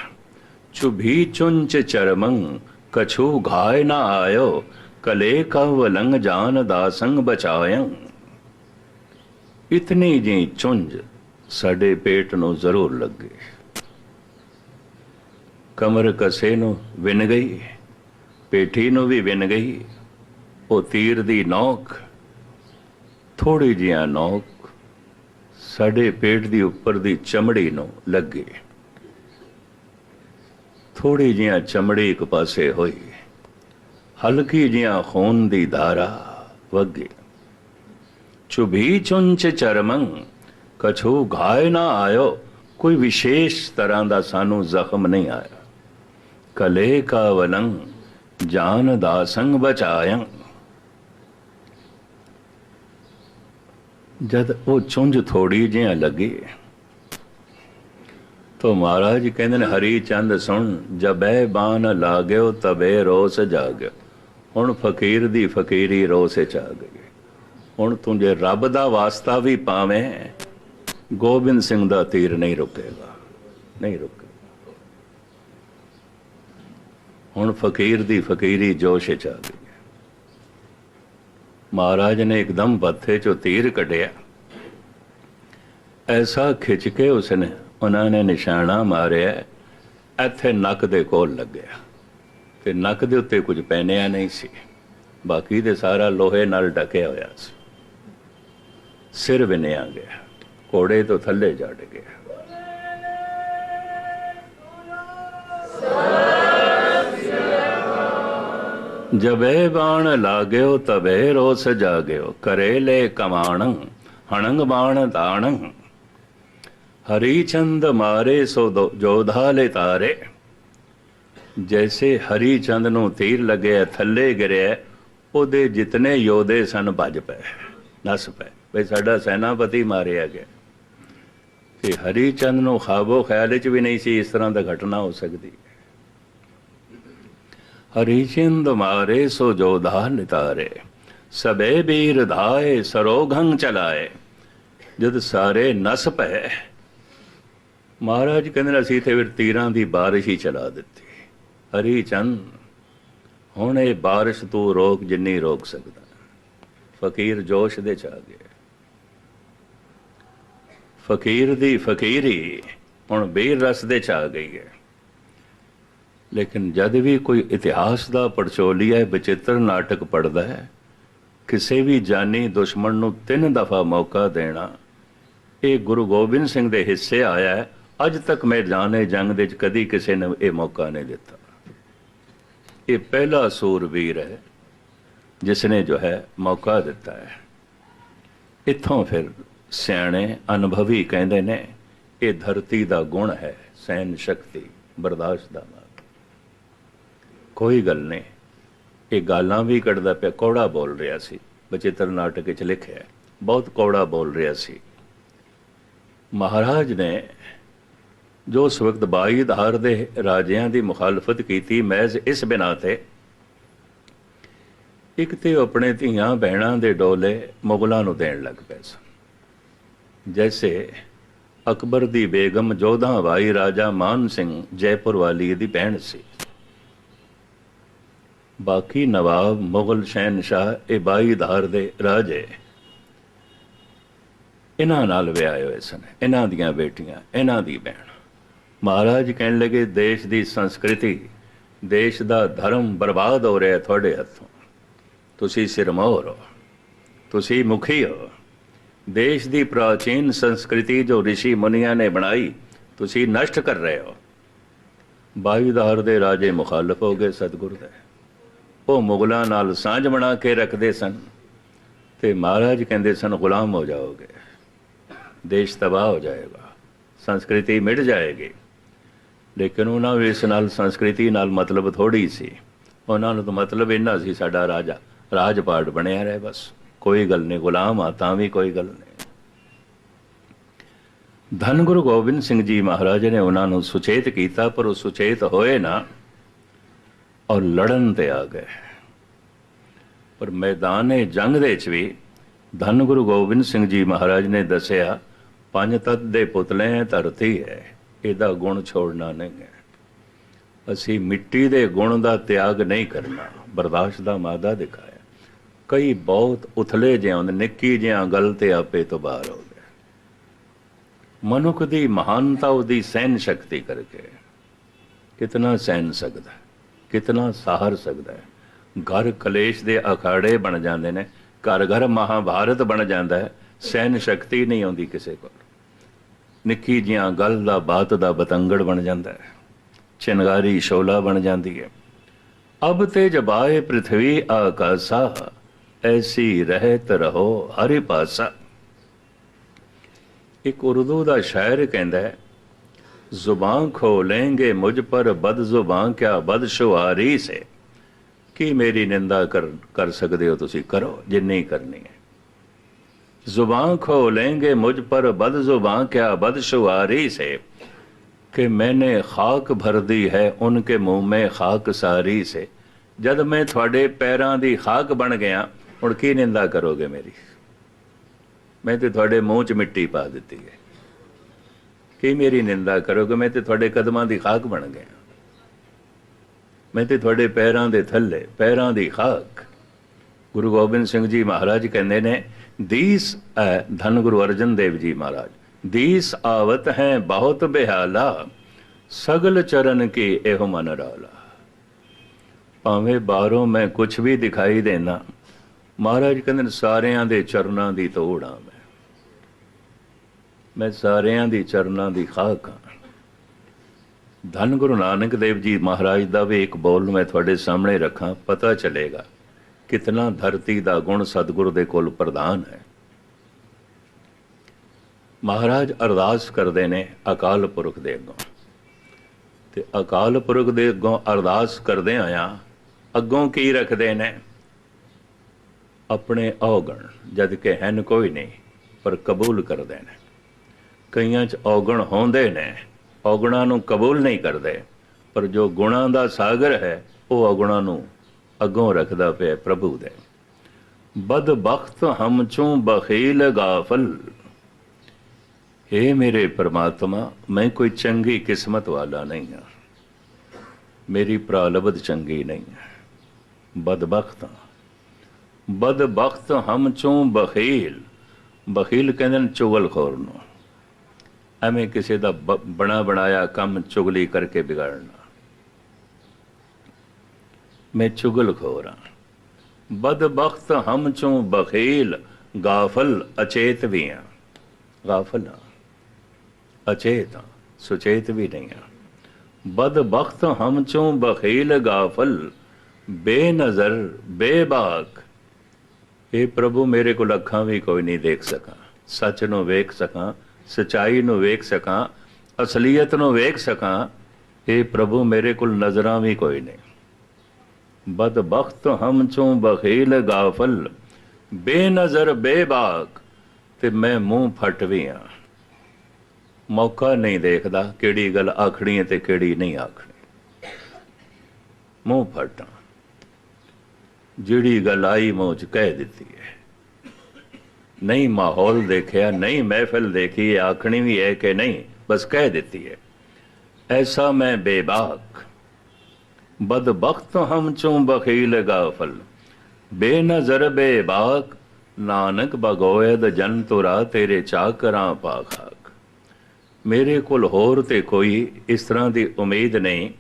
ਚੁਭੀ ਚੁੰਚ ਚਰਮੰ ਕਛੂ ਘਾਇ ਨਾ ਆਇਓ ਕਲੇ ਕਵ ਲੰਗ ਜਾਨ ਦਾਸੰਗ ਬਚਾਇੰ ਇਤਨੀ ਜੀ ਚੁੰਝ ਸਾਡੇ ਪੇਟ ਨੂੰ ਜ਼ਰੂਰ ਲੱਗੇ। ਕਮਰ ਕਸੇ ਨੂੰ ਵਿਨ ਗਈ, ਪੇਠੀ ਨੂੰ ਵੀ ਵਿਨ ਗਈ, ਉਹ ਤੀਰ ਦੀ ਨੋਕ ਥੋੜੀ ਜਿਹਾ ਨੋਕ ਸਾਡੇ ਪੇਟ ਦੀ ਉੱਪਰ ਦੀ ਚਮੜੀ ਨੂੰ ਲੱਗੇ। ਥੋੜੀ ਜਿਹਾ ਚਮੜੀ ਇੱਕ ਪਾਸੇ ਹੋਈ, ਹਲਕੀ ਜਿਹਾ ਖੂਨ ਦੀ ਧਾਰਾ ਵਗੇ। ਚੁਭੀ ਚੁੰਚ ਚਰਮੰ, ਕਛੂ ਘਾਇ ਨਾ ਆਇਓ। ਕੋਈ ਵਿਸ਼ੇਸ਼ ਤਰ੍ਹਾਂ ਦਾ ਸਾਨੂੰ ਜ਼ਖਮ ਨਹੀਂ ਆਇਆ। ਕਲੇ ਕਾ ਵਨੰ ਜਾਨ ਦਾ ਸੰਗ ਬਚਾਇੰ। ਜਦ ਉਹ ਚੁੰਝ ਥੋੜੀ ਜਿਹਾ ਲੱਗੀ, ਤੋ ਮਹਾਰਾਜ ਕਹਿੰਦੇ ਨੇ, ਹਰੀ ਚੰਦ ਸੁਣ, ਜਬੈ ਬਾਨ ਲਾਗਿਓ, ਤਬੇ ਰੋਸ ਜਾਗਿਓ। ਹੁਣ ਫਕੀਰ ਦੀ ਫਕੀਰੀ ਰੋਸੇ ਚ ਆ ਗਈ। ਹੁਣ ਤੂੰ ਜੇ ਰੱਬ ਦਾ ਵਾਸਤਾ ਵੀ ਪਾਵੇਂ, ਗੋਬਿੰਦ ਸਿੰਘ ਦਾ ਤੀਰ ਨਹੀਂ ਰੁਕੇਗਾ ਨਹੀਂ ਰੁਕੇਗਾ। ਹੁਣ ਫਕੀਰ ਦੀ ਫਕੀਰੀ ਜੋਸ਼ ਚ ਆ ਗਈ ਮਹਾਰਾਜ ਨੇ ਇੱਕਦਮ ਬੱਥੇ ਚੋਂ ਤੀਰ ਕੱਢਿਆ। ਐਸਾ ਖਿੱਚ ਕੇ ਉਸਨੇ, ਉਹਨਾਂ ਨੇ ਨਿਸ਼ਾਨਾ ਮਾਰਿਆ, ਇੱਥੇ ਨੱਕ ਦੇ ਕੋਲ ਲੱਗਿਆ। ਤੇ ਨੱਕ ਦੇ ਉੱਤੇ ਕੁਝ ਪਹਿਨਿਆ ਨਹੀਂ ਸੀ। ਬਾਕੀ ਦੇ ਸਾਰਾ ਲੋਹੇ ਨਾਲ ਢਕਿਆ ਹੋਇਆ ਸੀ। ਸਿਰ ਵਿਨਿਆ ਗਿਆ ਘੋੜੇ ਤੋਂ ਥੱਲੇ ਜੜ ਗਿਆ ਜਬੇ ਬਾਣ ਲਾਗਿਓ, ਤਬੇ ਰੋਸ ਜਾਗਿਓ ਕਰੇ ਲੈ ਕਮਾਣ, ਹਣੰਗ ਬਾਣ ਤਾਣ ਹਰੀ ਚੰਦ ਮਾਰੇ ਸੋ ਦੋ- ਜੋਧਾ ਲੈ ਤਾਰੇ। ਜੈਸੇ ਹਰੀ ਚੰਦ ਨੂੰ ਤੀਰ ਲੱਗਿਆ, ਥੱਲੇ ਗਿਰਿਆ, ਉਹਦੇ ਜਿਤਨੇ ਯੋਧੇ ਸਨ ਭੱਜ ਪਏ, ਨਸ ਪਏ। ਵੀ ਸਾਡਾ ਸੈਨਾਪਤੀ ਮਾਰਿਆ ਗਿਆ। ਤੇ ਹਰੀ ਚੰਦ ਨੂੰ ਖਾਬੋ ਖਿਆਲ ਵਿੱਚ ਵੀ ਨਹੀਂ ਸੀ ਇਸ ਤਰ੍ਹਾਂ ਦਾ ਘਟਨਾ ਹੋ ਸਕਦੀ। ਹਰੀ ਚੰਦ ਮਾਰੇ ਸੋ ਜੋਧਾ ਨਿਤਾਰੇ, ਸਬੇ ਬੀਰ ਧਾਏ ਸਰੋਘੰ ਚਲਾਏ। ਜਦ ਸਾਰੇ ਨਸ ਪਏ, ਮਹਾਰਾਜ ਕਹਿੰਦੇ ਨੇ ਅਸੀਂ ਤੇ ਫਿਰ ਤੀਰਾਂ ਦੀ ਬਾਰਿਸ਼ ਹੀ ਚਲਾ ਦਿੱਤੀ। ਹਰੀ ਚੰਦ ਹੁਣ ਇਹ ਬਾਰਿਸ਼ ਤੂੰ ਰੋਕ ਜਿੰਨੀ ਰੋਕ ਸਕਦਾ। ਫਕੀਰ ਜੋਸ਼ ਦੇ ਚ ਆ ਗਿਆ। ਫਕੀਰ ਦੀ ਫਕੀਰੀ ਹੁਣ ਬੀਰ ਰਸ ਦੇ ਚ ਆ ਗਈ ਹੈ। ਲੇਕਿਨ ਜਦ ਵੀ ਕੋਈ ਇਤਿਹਾਸ ਦਾ ਪੜਚੋਲੀਆ ਬਚਿੱਤਰ ਨਾਟਕ ਪੜਦਾ ਹੈ, ਕਿਸੇ ਵੀ ਜਾਨੀ ਦੁਸ਼ਮਣ ਨੂੰ ਤਿੰਨ ਦਫਾ ਮੌਕਾ ਦੇਣਾ, ਇਹ ਗੁਰੂ ਗੋਬਿੰਦ ਸਿੰਘ ਦੇ ਹਿੱਸੇ ਆਇਆ ਹੈ। ਅੱਜ ਤੱਕ ਮੈਦਾਨੇ ਜੰਗ ਦੇ ਵਿੱਚ ਕਦੀ ਕਿਸੇ ਨੇ ਇਹ ਮੌਕਾ ਨਹੀਂ ਦਿੱਤਾ। ਇਹ ਪਹਿਲਾ ਸੂਰਵੀਰ ਹੈ ਜਿਸ ਨੇ ਜੋ ਹੈ ਮੌਕਾ ਦਿੱਤਾ ਹੈ। ਇੱਥੋਂ ਫਿਰ ਸਿਆਣੇ ਅਨੁਭਵੀ ਕਹਿੰਦੇ ਨੇ, ਇਹ ਧਰਤੀ ਦਾ ਗੁਣ ਹੈ ਸਹਿਨ ਸ਼ਕਤੀ, ਬਰਦਾਸ਼ਤ ਦਾ ਮਾਰ ਕੋਈ ਗੱਲ ਨਹੀਂ, ਇਹ ਗਾਲਾਂ ਵੀ ਕੱਢਦਾ ਪਿਆ, ਕੌੜਾ ਬੋਲ ਰਿਹਾ ਸੀ। ਬਚਿੱਤਰ ਨਾਟਕ ਵਿੱਚ ਲਿਖਿਆ, ਬਹੁਤ ਕੌੜਾ ਬੋਲ ਰਿਹਾ ਸੀ। ਮਹਾਰਾਜ ਨੇ ਜੋ ਉਸ ਵਕਤ ਬਾਈ ਧਾਰ ਦੇ ਰਾਜਿਆਂ ਦੀ ਮੁਖਾਲਫਤ ਕੀਤੀ ਮਹਿਜ਼ ਇਸ ਬਿਨਾ ਤੇ, ਇੱਕ ਤੇ ਉਹ ਆਪਣੇ ਧੀਆਂ ਭੈਣਾਂ ਦੇ ਡੋਲੇ ਮੁਗਲਾਂ ਨੂੰ ਦੇਣ ਲੱਗ ਪਏ ਸਨ। ਜੈਸੇ ਅਕਬਰ ਦੀ ਬੇਗਮ ਜੋਧਾ ਭਾਈ ਰਾਜਾ ਮਾਨ ਸਿੰਘ ਜੈਪੁਰ ਵਾਲੀ ਦੀ ਭੈਣ ਸੀ ਬਾਕੀ ਨਵਾਬ ਮੁਗਲ ਸ਼ਹਿਨशाह ਇਹ ਬਾਈ ਧਾਰ ਦੇ ਰਾਜੇ ਇਹਨਾਂ ਨਾਲ ਵਿਆਹੇ ਹੋਏ ਸਨ ਇਹਨਾਂ ਦੀਆਂ ਬੇਟੀਆਂ ਇਹਨਾਂ ਦੀ ਭੈਣ ਮਹਾਰਾਜ ਕਹਿਣ ਲੱਗੇ ਦੇਸ਼ ਦੀ ਸੰਸਕ੍ਰਿਤੀ ਦੇਸ਼ ਦਾ ਧਰਮ ਬਰਬਾਦ ਹੋ ਰਿਹਾ ਤੁਹਾਡੇ ਹੱਥੋਂ ਤੁਸੀਂ ਸਿਰਮੌਰ ਹੋ ਤੁਸੀਂ ਮੁਖੀ ਹੋ ਦੇਸ਼ ਦੀ ਪ੍ਰਾਚੀਨ ਸੰਸਕ੍ਰਿਤੀ ਜੋ ઋષਿ ਮੁਨੀਆਂ ਨੇ ਬਣਾਈ, ਤੁਸੀਂ ਨਸ਼ਟ ਕਰ ਰਹੇ ਹੋ। ਬਾਈਦਾਰ ਦੇ ਰਾਜੇ ਮੁਖਾਲਫ ਹੋ ਗਏ ਸਤਿਗੁਰ ਦੇ। ਉਹ ਮੁਗਲਾਂ ਨਾਲ ਸਾਂਝ ਬਣਾ ਕੇ ਰੱਖਦੇ ਸਨ ਤੇ ਮਹਾਰਾਜ ਕਹਿੰਦੇ ਸਨ, ਗੁਲਾਮ ਹੋ ਜਾਓਗੇ। ਦੇਸ਼ ਤਬਾਹ ਹੋ ਜਾਏਗਾ। ਸੰਸਕ੍ਰਿਤੀ ਮਿਟ ਜਾਏਗੀ। ਲੇਕਿਨ ਉਹਨਾਂ ਨੂੰ ਇਸ ਨਾਲ, ਸੰਸਕ੍ਰਿਤੀ ਨਾਲ ਮਤਲਬ ਥੋੜੀ ਸੀ। ਉਹਨਾਂ ਨੂੰ ਤਾਂ ਮਤਲਬ ਇੰਨਾ ਸੀ, ਸਾਡਾ ਰਾਜਾ ਰਾਜਪਾਟ ਬਣਿਆ ਰਹੇ ਬਸ। ਕੋਈ ਗੱਲ ਨਹੀਂ, ਗੁਲਾਮ ਆ, ਤਾਂ ਵੀ ਕੋਈ ਗੱਲ ਨਹੀਂ। ਧੰਨ ਗੁਰੂ ਗੋਬਿੰਦ ਸਿੰਘ ਜੀ ਮਹਾਰਾਜ ਨੇ ਉਹਨਾਂ ਨੂੰ ਸੁਚੇਤ ਕੀਤਾ, ਪਰ ਉਹ ਸੁਚੇਤ ਹੋਏ ਨਾ ਔਰ ਲੜਨ ਤੇ ਆ ਗਏ। ਪਰ ਮੈਦਾਨੇ, ਜੰਗ ਦੇ ਵਿੱਚ ਵੀ ਧੰਨ ਗੁਰੂ ਗੋਬਿੰਦ ਸਿੰਘ ਜੀ ਮਹਾਰਾਜ ਨੇ ਦੱਸਿਆ, ਪੰਜ ਤਤ ਦੇ ਪੁਤਲੇ ਹੈ ਧਰਤੀ ਹੈ ਇਹਦਾ ਗੁਣ ਛੋੜਨਾ ਨਹੀਂ ਹੈ ਅਸੀਂ ਮਿੱਟੀ ਦੇ ਗੁਣ ਦਾ ਤਿਆਗ ਨਹੀਂ ਕਰਨਾ, ਬਰਦਾਸ਼ਤ ਦਾ ਮਾਦਾ ਦਿਖਾ ਕਈ ਬਹੁਤ ਉਥਲੇ ਜਿਹੇ ਹੁੰਦੇ, ਨਿੱਕੀ ਜਿਹਾ ਗੱਲ ਤੇ ਆਪੇ ਤੋਂ ਬਾਹਰ ਹੋ ਗਏ। ਮਨੁੱਖ ਦੀ ਮਹਾਨਤਾ, ਉਹਦੀ ਸਹਿਨ ਸ਼ਕਤੀ ਕਰਕੇ ਕਿਤਨਾ ਸਹਿਨ ਸਕਦਾ ਕਿਤਨਾ ਸਹਾਰ ਸਕਦਾ ਹੈ। ਘਰ ਕਲੇਸ਼ ਦੇ ਅਖਾੜੇ ਬਣ ਜਾਂਦੇ ਨੇ, ਘਰ ਘਰ ਮਹਾਭਾਰਤ ਬਣ ਜਾਂਦਾ ਹੈ ਸਹਿਨ ਸ਼ਕਤੀ ਨਹੀਂ ਆਉਂਦੀ ਕਿਸੇ ਕੋਲ। ਨਿੱਕੀ ਜੀਆਂ ਗੱਲ ਦਾ, ਬਾਤ ਦਾ ਬਤੰਗੜ ਬਣ ਜਾਂਦਾ ਹੈ ਚਿਨਗਾਰੀ ਸ਼ੋਲਾ ਬਣ ਜਾਂਦੀ ਹੈ। ਅਬ ਤੇ ਜਬਾਏ ਪ੍ਰithvi ਆਕਾਸਾ ਐਸੀ ਰਹਿਤ ਰਹੋ ਹਰੇ ਪਾਸਾ। ਇੱਕ ਉਰਦੂ ਦਾ ਸ਼ਾਇਰ ਕਹਿੰਦਾ ਹੈ, ਜ਼ੁਬਾਨ ਖੋਲेंगे ਮੁਝ ਪਰ, ਬਦ ਜ਼ੁਬਾਨ ਕਿਆ ਬਦ ਸ਼ੁਆਰੀ ਸੇ। ਕੀ ਮੇਰੀ ਨਿੰਦਾ ਕਰ ਕਰ ਸਕਦੇ ਹੋ ਤੁਸੀਂ? ਕਰੋ ਜਿੰਨੀ ਕਰਨੀ ਹੈ। ਜ਼ੁਬਾਨ ਖੋਲेंगे ਮੁਝ ਪਰ, ਬਦ ਜ਼ੁਬਾਨ ਕਿਆ ਬਦ ਸ਼ੁਆਰੀ ਸੇ। कि मैंने खाक भर दी है उनके मुंह में खाक सारी से जद मैं थोड़े पैरों की खाक बन गया ਹੁਣ ਕੀ ਨਿੰਦਾ ਕਰੋਗੇ ਮੇਰੀ? ਮੈਂ ਤੇ ਤੁਹਾਡੇ ਮੂੰਹ 'ਚ ਮਿੱਟੀ ਪਾ ਦਿੱਤੀ ਹੈ। ਕੀ ਮੇਰੀ ਨਿੰਦਾ ਕਰੋਗੇ? ਮੈਂ ਤੇ ਤੁਹਾਡੇ ਕਦਮਾਂ ਦੀ ਖਾਕ ਬਣ ਗਿਆ ਮੈਂ ਤੇ ਤੁਹਾਡੇ ਪੈਰਾਂ ਦੇ ਥੱਲੇ ਪੈਰਾਂ ਦੀ ਖਾਕ। ਗੁਰੂ ਗੋਬਿੰਦ ਸਿੰਘ ਜੀ ਮਹਾਰਾਜ ਕਹਿੰਦੇ ਨੇ ਦੀਸ ਅ, ਧੰਨ ਗੁਰੂ ਅਰਜਨ ਦੇਵ ਜੀ ਮਹਾਰਾਜ। ਦੀਸ ਆਵਤ ਹੈ ਬਹੁਤ ਬਿਹਾਲਾ। ਸਗਲ ਚਰਨ ਕੀ ਇਹੋ ਮਨ ਰਾਲਾ। ਭਾਵੇਂ ਬਾਹਰੋਂ ਮੈਂ ਕੁਝ ਵੀ ਦਿਖਾਈ ਦੇਣਾ ਮਹਾਰਾਜ ਕਹਿੰਦੇ ਨੇ, ਸਾਰਿਆਂ ਦੇ ਚਰਨਾਂ ਦੀ ਤੋੜਾਂ ਮੈਂ। ਮੈਂ ਸਾਰਿਆਂ ਦੀ ਚਰਨਾਂ ਦੀ ਖਾਕ ਹਾਂ ਧੰਨ ਗੁਰੂ ਨਾਨਕ ਦੇਵ ਜੀ ਮਹਾਰਾਜ ਦਾ ਵੀ ਇੱਕ ਬੋਲ ਮੈਂ ਤੁਹਾਡੇ ਸਾਹਮਣੇ ਰੱਖਾਂ, ਪਤਾ ਚੱਲੇਗਾ ਕਿਤਨਾ ਧਰਤੀ ਦਾ ਗੁਣ ਸਤਿਗੁਰ ਦੇ ਕੋਲ ਪ੍ਰਧਾਨ ਹੈ। ਮਹਾਰਾਜ ਅਰਦਾਸ ਕਰਦੇ ਨੇ ਅਕਾਲ ਪੁਰਖ ਦੇ ਅੱਗੋਂ। ਤੇ ਅਕਾਲ ਪੁਰਖ ਦੇ ਅੱਗੋਂ ਅਰਦਾਸ ਕਰਦੇ ਆਇਆ, ਅੱਗੋਂ ਕੀ ਰੱਖਦੇ ਨੇ? ਆਪਣੇ ਔਗਣ, ਜਦ ਕਿ ਹਨ ਕੋਈ ਨਹੀਂ, ਪਰ ਕਬੂਲ ਕਰਦੇ ਨੇ। ਕਈਆਂ 'ਚ ਔਗਣ ਹੁੰਦੇ ਨੇ, ਔਗਣਾਂ ਨੂੰ ਕਬੂਲ ਨਹੀਂ ਕਰਦੇ, ਪਰ ਜੋ ਗੁਣਾਂ ਦਾ ਸਾਗਰ ਹੈ, ਉਹ ਔਗਣਾਂ ਨੂੰ ਅੱਗੋਂ ਰੱਖਦਾ ਪਿਆ ਪ੍ਰਭੂ ਦੇ। ਬਦਬਖਤ ਹਮ ਚੋਂ ਬਖੀਲ ਗਾਫਲ। हे ਮੇਰੇ ਪਰਮਾਤਮਾ, ਮੈਂ ਕੋਈ ਚੰਗੀ ਕਿਸਮਤ ਵਾਲਾ ਨਹੀਂ ਹਾਂ। ਮੇਰੀ ਪ੍ਰਾਲਬਧ ਚੰਗੀ ਨਹੀਂ ਹੈ। ਬਦਬਖਤ ਹਾਂ ਬਦਬਖਤ ਹਮ ਚੋਂ ਬਖੀਲ। ਬਖੀਲ ਕਹਿੰਦੇ ਨੇ ਚੁਗਲਖੋਰ ਨੂੰ। ਐਵੇਂ ਕਿਸੇ ਦਾ ਬ- ਬਣਾ ਬਣਾਇਆ ਕੰਮ ਚੁਗਲੀ ਕਰਕੇ ਵਿਗਾੜਨਾ। ਮੈਂ ਚੁਗਲਖੋਰ ਹਾਂ ਬਦਬਖਤ ਹਮ ਚੋਂ ਬਖੀਲ, ਗਾਫਲ ਅਚੇਤ ਵੀ ਹਾਂ ਗਾਫਲ ਹਾਂ ਅਚੇਤ ਹਾਂ ਸੁਚੇਤ ਵੀ ਨਹੀਂ ਹਾਂ ਬਦਬਖਤ ਹਮ ਚੋਂ ਬਖੀਲ, ਗਾਫਲ, ਬੇਨਜ਼ਰ, ਬੇਬਾਕ ਇਹ ਪ੍ਰਭੂ ਮੇਰੇ ਕੋਲ ਅੱਖਾਂ ਵੀ ਕੋਈ ਨਹੀਂ ਦੇਖ ਸਕਾਂ। ਸੱਚ ਨੂੰ ਵੇਖ ਸਕਾਂ, ਸਚਾਈ ਨੂੰ ਵੇਖ ਸਕਾਂ, ਅਸਲੀਅਤ ਨੂੰ ਵੇਖ ਸਕਾਂ, ਇਹ ਪ੍ਰਭੂ ਮੇਰੇ ਕੋਲ ਨਜ਼ਰਾਂ ਵੀ ਕੋਈ ਨਹੀਂ। ਬਦਬਖਤ ਹਮ ਚੋਂ ਬਖੀਲ ਗਾਫਲ, ਬੇਨਜ਼ਰ ਬੇਬਾਕ, ਤੇ ਮੈਂ ਮੂੰਹ ਫਟ ਵੀ ਆ। ਮੌਕਾ ਨਹੀਂ ਦੇਖਦਾ ਕਿਹੜੀ ਗੱਲ ਆਖਣੀ ਹੈ ਤੇ ਕਿਹੜੀ ਨਹੀਂ ਆਖਣੀ। ਮੂੰਹ ਫਟਾਂ। ਜਿਹੜੀ ਗੱਲ ਆਈ ਮੂੰਹ ਕਹਿ ਦਿੱਤੀ ਹੈ। ਨਹੀਂ ਮਾਹੌਲ ਦੇਖਿਆ, ਨਹੀਂ ਮਹਿਫਲ ਦੇਖੀ, ਆਖਣੀ ਵੀ ਹੈ ਕਿ ਨਹੀਂ, ਬਸ ਕਹਿ ਦਿੱਤੀ ਹੈ। ਐਸਾ ਮੈਂ ਬੇਬਾਕ, ਬਦਬਖਤ ਹਮ ਚੋਂ ਬਖੀਲ ਗਾਫਲ, ਬੇਨਜ਼ਰ ਬੇਬਾਕ, ਨਾਨਕ ਬਗੋਇਦ ਜਨ ਤੁਰਾ ਤੇਰੇ ਚਾਕਰਾਂ ਪਾਖਾਕ। ਮੇਰੇ ਕੋਲ ਹੋਰ ਤੇ ਕੋਈ ਇਸ ਤਰ੍ਹਾਂ ਦੀ ਉਮੀਦ ਨਹੀਂ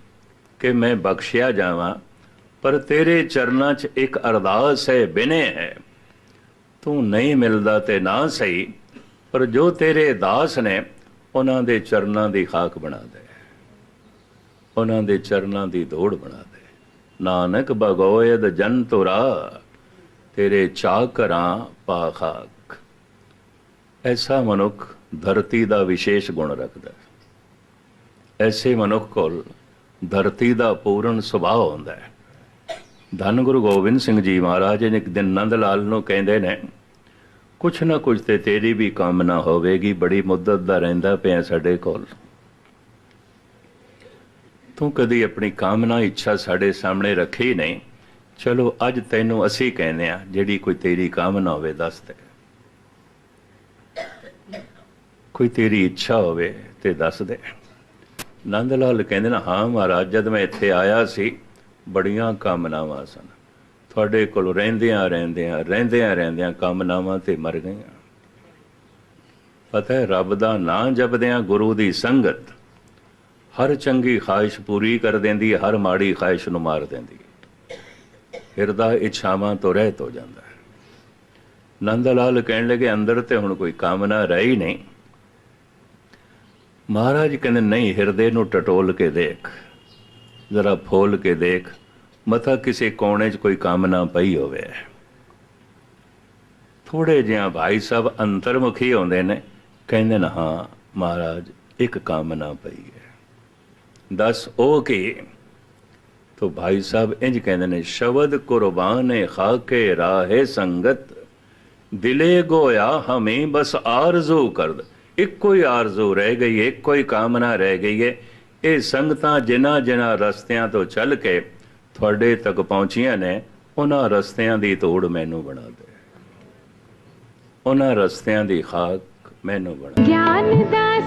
ਕਿ ਮੈਂ ਬਖਸ਼ਿਆ ਜਾਵਾਂ। ਪਰ ਤੇਰੇ ਚਰਨਾਂ 'ਚ ਇੱਕ ਅਰਦਾਸ ਹੈ, ਬਿਨੇ ਹੈ। ਤੂੰ ਨਹੀਂ ਮਿਲਦਾ ਤੇ ਨਾ ਸਹੀ, ਪਰ ਜੋ ਤੇਰੇ ਦਾਸ ਨੇ ਉਹਨਾਂ ਦੇ ਚਰਨਾਂ ਦੀ ਖਾਕ ਬਣਾ ਦੇ। ਉਹਨਾਂ ਦੇ ਚਰਨਾਂ ਦੀ ਦੌੜ ਬਣਾ ਦੇ। ਨਾਨਕ ਬਗੋਇਦ ਜਨ ਤੁਰਾ ਤੇਰੇ ਚਾਕਰਾਂ ਪਾਖਾਕ ਐਸਾ ਮਨੁੱਖ ਧਰਤੀ ਦਾ ਵਿਸ਼ੇਸ਼ ਗੁਣ ਰੱਖਦਾ ਐਸੇ ਮਨੁੱਖ ਕੋਲ ਧਰਤੀ ਦਾ ਪੂਰਨ ਸੁਭਾਅ ਹੁੰਦਾ ਹੈ। ਧੰਨ ਗੁਰੂ ਗੋਬਿੰਦ ਸਿੰਘ ਜੀ ਮਹਾਰਾਜ ਨੇ ਇੱਕ ਦਿਨ ਨੰਦ ਲਾਲ ਨੂੰ ਕਹਿੰਦੇ ਨੇ, ਕੁਛ ਨਾ ਕੁਛ ਤੇ ਤੇਰੀ ਵੀ ਕਾਮਨਾ ਹੋਵੇਗੀ, ਬੜੀ ਮੁੱਦਤ ਦਾ ਰਹਿੰਦਾ ਪਿਆ ਸਾਡੇ ਕੋਲ। ਤੂੰ ਕਦੀ ਆਪਣੀ ਕਾਮਨਾ, ਇੱਛਾ ਸਾਡੇ ਸਾਹਮਣੇ ਰੱਖੀ ਨਹੀਂ। ਚਲੋ, ਅੱਜ ਤੈਨੂੰ ਅਸੀਂ ਕਹਿੰਦੇ ਆ ਜਿਹੜੀ ਕੋਈ ਤੇਰੀ ਕਾਮਨਾ ਹੋਵੇ, ਦੱਸ ਦੇ। ਕੋਈ ਤੇਰੀ ਇੱਛਾ ਹੋਵੇ ਤੇ ਦੱਸ ਦੇ। ਨੰਦ ਲਾਲ ਕਹਿੰਦੇ ਨੇ, ਹਾਂ ਮਹਾਰਾਜ, ਜਦ ਮੈਂ ਇੱਥੇ ਆਇਆ ਸੀ ਬੜੀਆਂ ਕਾਮਨਾਵਾਂ ਸਨ। ਤੁਹਾਡੇ ਕੋਲ ਰਹਿੰਦਿਆਂ ਰਹਿੰਦਿਆਂ ਰਹਿੰਦਿਆਂ ਰਹਿੰਦਿਆਂ ਕਾਮਨਾਵਾਂ ਤੇ ਮਰ ਗਈਆਂ। ਪਤਾ ਹੈ, ਰੱਬ ਦਾ ਨਾਂ ਜਪਦਿਆਂ ਗੁਰੂ ਦੀ ਸੰਗਤ ਹਰ ਚੰਗੀ ਖਾਹਿਸ਼ ਪੂਰੀ ਕਰ ਦਿੰਦੀ ਹੈ, ਹਰ ਮਾੜੀ ਖਾਹਿਸ਼ ਨੂੰ ਮਾਰ ਦਿੰਦੀ ਹੈ। ਹਿਰਦਾ ਇੱਛਾਵਾਂ ਤੋਂ ਰਹਿਤ ਹੋ ਜਾਂਦਾ ਹੈ। ਨੰਦ ਲਾਲ ਕਹਿਣ ਲੱਗੇ, ਅੰਦਰ ਤੇ ਹੁਣ ਕੋਈ ਕਾਮਨਾ ਰਹੀ ਨਹੀਂ। ਮਹਾਰਾਜ ਕਹਿੰਦੇ, ਨਹੀਂ, ਹਿਰਦੇ ਨੂੰ ਟਟੋਲ ਕੇ ਦੇਖ। ਜ਼ਰਾ ਫੋਲ ਕੇ ਦੇਖ, ਮਥਾ ਕਿਸੇ ਕੋਨੇ 'ਚ ਕੋਈ ਕਾਮਨਾ ਪਈ ਹੋਵੇ। ਥੋੜੇ ਜਿਹਾ ਭਾਈ ਸਾਹਿਬ ਅੰਤਰਮੁਖੀ ਹੁੰਦੇ ਨੇ, ਕਹਿੰਦੇ ਨੇ, ਹਾਂ, ਮਹਾਰਾਜ, ਇੱਕ ਕਾਮਨਾ ਪਈ ਹੈ। ਦੱਸ ਉਹ ਕੀ? ਤੋ ਭਾਈ ਸਾਹਿਬ ਇੰਜ ਕਹਿੰਦੇ ਨੇ, ਸ਼ਬਦ ਕੁਰਬਾਨੇ ਖਾਕੇ ਰਾਹੇ ਸੰਗਤ, ਦਿਲੇ ਗੋਇਆ ਹਮੇ ਬਸ ਆਰਜ਼ੂ ਕਰਦ। ਇੱਕੋ ਹੀ ਆਰਜ਼ੂ ਰਹਿ ਗਈ ਹੈ ਇੱਕੋ ਹੀ ਕਾਮਨਾ ਰਹਿ ਗਈ ਹੈ ਇਹ ਸੰਗਤਾਂ ਜਿਨ੍ਹਾਂ ਜਿਨ੍ਹਾਂ ਰਸਤਿਆਂ ਤੋਂ ਚੱਲ ਕੇ ਤੁਹਾਡੇ ਤੱਕ ਪਹੁੰਚੀਆਂ ਨੇ, ਉਹਨਾਂ ਰਸਤਿਆਂ ਦੀ ਤੋੜ ਮੈਨੂੰ ਬਣਾ ਦੇ। ਉਹਨਾਂ ਰਸਤਿਆਂ ਦੀ ਖਾਕ ਮੈਨੂੰ ਬਣਾ ਗਿਆਨ ਦਾ